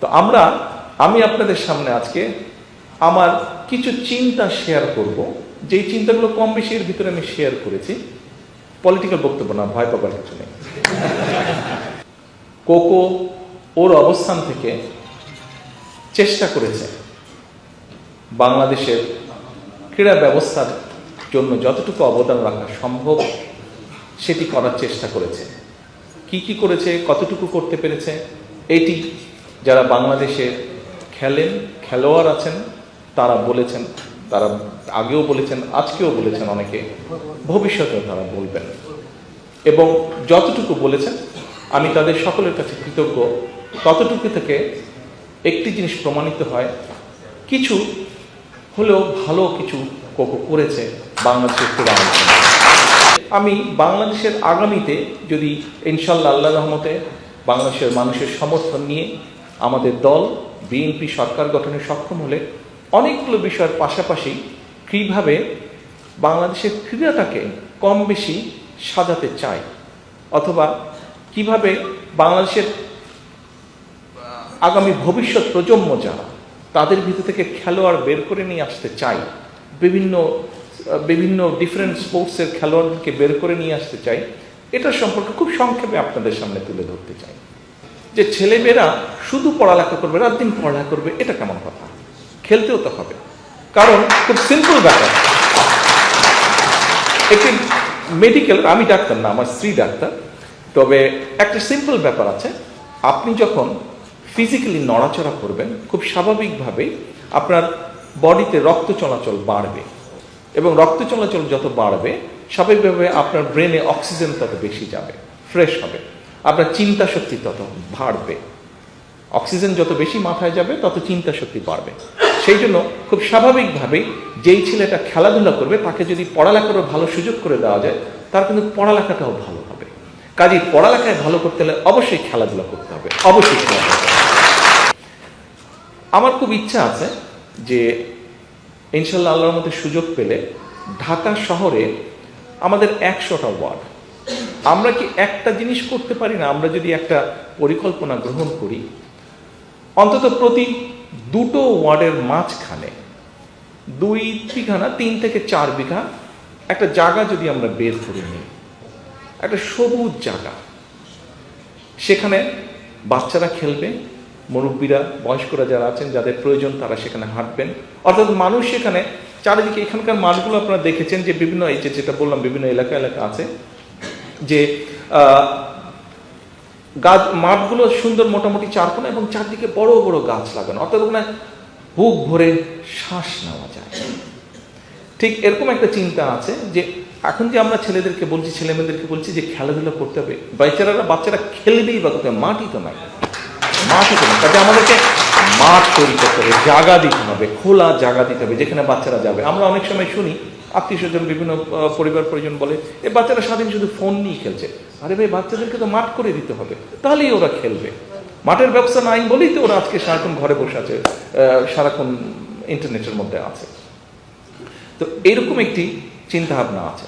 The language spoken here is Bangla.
তো আমরা, আমি আপনাদের সামনে আজকে আমার কিছু চিন্তা শেয়ার করব। যেই চিন্তাগুলো কম বেশি এর ভিতরে আমি শেয়ার করেছি। পলিটিক্যাল বক্তব্য না, ভয় পাবার কিছু নেই। কোকো ওর অবস্থান থেকে চেষ্টা করেছে বাংলাদেশের ক্রীড়া ব্যবস্থার জন্য যতটুকু অবদান রাখা সম্ভব, সেটি করার চেষ্টা করেছে। কি কি করেছে, কতটুকু করতে পেরেছে, এটি যারা বাংলাদেশে খেলেন, খেলোয়াড় আছেন, তারা বলেছেন, তারা আগেও বলেছেন, আজকেও বলেছেন অনেকে, ভবিষ্যতেও তারা বলবেন। এবং যতটুকু বলেছেন, আমি তাদের সকলের কাছে কৃতজ্ঞ। ততটুকু থেকে একটি জিনিস প্রমাণিত হয়, কিছু হলেও ভালো কিছু কোকো করেছে বাংলাদেশের ক্রীড়া আমি বাংলাদেশের আগামীতে যদি ইনশাল্লাহ আল্লাহ রহমতে বাংলাদেশের মানুষের সমর্থন নিয়ে আমাদের দল, বিএনপি সরকার গঠনে সক্ষম হলে অনেকগুলো বিষয়ের পাশাপাশি কীভাবে বাংলাদেশের ক্রীড়াটাকে কম বেশি সাজাতে চায়? অথবা কীভাবে বাংলাদেশের আগামী ভবিষ্যৎ প্রজন্ম যারা, তাদের ভিতর থেকে খেলোয়াড় বের করে নিয়ে আসতে চাই বিভিন্ন বিভিন্ন ডিফারেন্ট স্পোর্টসের খেলোয়াড়কে বের করে নিয়ে আসতে চাই এটা সম্পর্কে খুব সংক্ষেপে আপনাদের সামনে তুলে ধরতে চাই। যে ছেলেমেয়েরা শুধু পড়ালেখা করবে, রাত দিন পড়ালেখা করবে, এটা কেমন কথা? খেলতেও তো হবে। কারণ খুব সিম্পল ব্যাপার। একটি মেডিকেল আমি ডাক্তার না, আমার স্ত্রী ডাক্তার। তবে একটা সিম্পল ব্যাপার আছে। আপনি যখন ফিজিক্যালি নড়াচড়া করবেন, খুব স্বাভাবিকভাবেই আপনার বডিতে রক্ত চলাচল বাড়বে। এবং রক্ত চলাচল যত বাড়বে, স্বাভাবিকভাবে আপনার ব্রেনে অক্সিজেন তত বেশি যাবে ফ্রেশ হবে। আপনার চিন্তা শক্তি তত বাড়বে। অক্সিজেন যত বেশি মাথায় যাবে, তত চিন্তা শক্তি বাড়বে। সেই জন্য খুব স্বাভাবিকভাবেই যেই ছেলেটা খেলাধুলা করবে, তাকে যদি পড়ালেখার ভালো সুযোগ করে দেওয়া যায়, তার কিন্তু পড়ালেখাটাও ভালো হবে। কাজেই পড়ালেখায় ভালো করতে হলে অবশ্যই খেলাধুলা করতে হবে। অবশ্যই আমার খুব ইচ্ছা আছে যে ইনশাল্লাহ আল্লাহর মধ্যে সুযোগ পেলে ঢাকা শহরে আমাদের একশোটা ওয়ার্ড আমরা কি একটা জিনিস করতে পারি না? আমরা যদি একটা পরিকল্পনা গ্রহণ করি, অন্তত প্রতি দুটো ওয়ার্ডের মাঝখানে দুই বিঘা তিন থেকে চার বিঘা একটা জায়গা যদি আমরা বের করে নিই, একটা সবুজ জায়গা, সেখানে বাচ্চারা খেলবে, মুরব্বীরা, বয়স্করা যারা আছেন, যাদের প্রয়োজন তারা সেখানে হাঁটবেন। অর্থাৎ মানুষ সেখানে, চারিদিকে এখানকার মাঠগুলো আপনারা দেখেছেন যে বিভিন্ন, এই যেটা বললাম, বিভিন্ন এলাকা এলাকা আছে যে গাছ মাঠগুলো সুন্দর মোটামুটি চারকোনা এবং চারদিকে বড় বড় গাছ লাগানো। অর্থাৎ ওখানে বুক ভরে শ্বাস নেওয়া যায়। ঠিক এরকম একটা চিন্তা আছে যে, এখন যে আমরা ছেলেদেরকে বলছি ছেলে মেয়েদেরকে বলছি যে খেলাধুলা করতে হবে বাচ্চারা বাচ্চারা খেলবেই বা কোথায় মাঠই তো নাই। মাঠই তো নাই। আমাদেরকে মাঠ তৈরি করতে হবে জায়গা দিতে হবে, খোলা জায়গা দিতে হবে, যেখানে বাচ্চারা যাবে। আমরা অনেক সময় শুনি আত্মীয় স্বজন, বিভিন্ন পরিবার পরিজন বলে, এ বাচ্চারা সারাদিন শুধু ফোন নিয়ে খেলছে। আরে ভাই, বাচ্চাদেরকে তো মাঠ করে দিতে হবে, তাহলেই ওরা খেলবে। মাঠের ব্যবস্থা নাই বলেই তো ওরা আজকে সারাক্ষণ ঘরে বসে আছে সারাক্ষণ ইন্টারনেটের মধ্যে আছে। তো এরকম একটি চিন্তা ভাবনা আছে।